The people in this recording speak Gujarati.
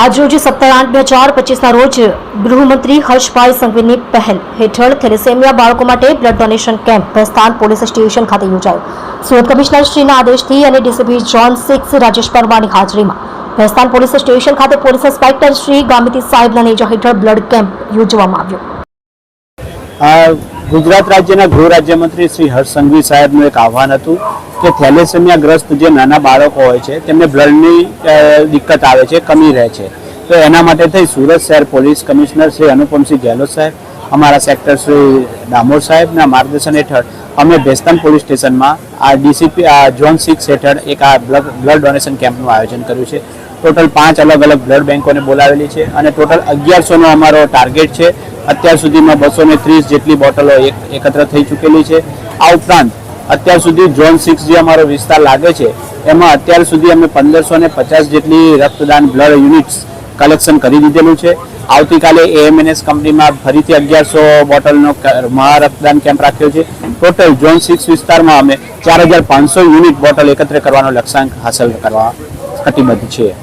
આજરોજ સત્તર આઠ બે હજાર પચીસના રોજ ગૃહમંત્રી હર્ષભાઈ સંઘવીની પહેલ હેઠળ થેલેસેમિયા બાળકો માટે blood donation camp Bhestan police station ખાતે યોજાયો. સુરત કમિશનર શ્રીના આદેશથી અને ડીસીપી જોન સિક્સ રાજેશ પરમારની હાજરીમાં ભેસ્તાન પોલીસ સ્ટેશન ખાતે પોલીસ ઇન્સ્પેક્ટર શ્રી ગામિતી સાહેબના નેજા હેઠળ બ્લડ કેમ્પ યોજવામાં આવ્યો. ગુજરાત રાજ્યના ગૃહ રાજ્યમંત્રી શ્રી હર્ષ સંઘવી સાહેબનું એક આહવાન હતું. કે થેલેસેમિયા ગ્રસ્ત જે નાના બાળકો હોય છે, તેમને બ્લડની દિક્કત આવે છે, કમી રહે છે. તો એના માટે થઈ સુરત શહેર પોલીસ કમિશનર શ્રી અનુપમસિંહ ગેહલોત સાહેબ, અમારા સેક્ટર શ્રી ડામોર સાહેબના માર્ગદર્શન હેઠળ અમે ભેસ્તાન પોલીસ સ્ટેશનમાં આ ડીસીપી, આ ઝોન સિક્સ હેઠળ એક આ બ્લડ બ્લડ ડોનેશન કેમ્પનું આયોજન કર્યું છે. ટોટલ પાંચ અલગ અલગ બ્લડ બેંકોને બોલાવેલી છે અને ટોટલ અગિયારસોનો અમારો ટાર્ગેટ છે. અત્યાર સુધીમાં બસો ત્રીસ જેટલી બોટલો એક- એકત્ર થઈ ચૂકેલી છે. આ ઉપરાંત અત્યાર સુધી ઝોન સિક્સ જે અમારો વિસ્તાર લાગે છે, એમાં અત્યાર સુધી અમે પંદરસો ને પચાસ જેટલી રક્તદાન બ્લડ યુનિટ્સ કલેક્શન કરી દીધેલું છે. આવતીકાલે એએમએનએસ કંપનીમાં ફરીથી અગિયારસો બોટલનો મહારક્તદાન રક્તદાન કેમ્પ રાખ્યો છે. ટોટલ ઝોન સિક્સ વિસ્તારમાં અમે ચાર હજાર પાંચસો યુનિટ બોટલ એકત્ર કરવાનો લક્ષ્યાંક હાંસલ કરવા કટિબદ્ધ છીએ.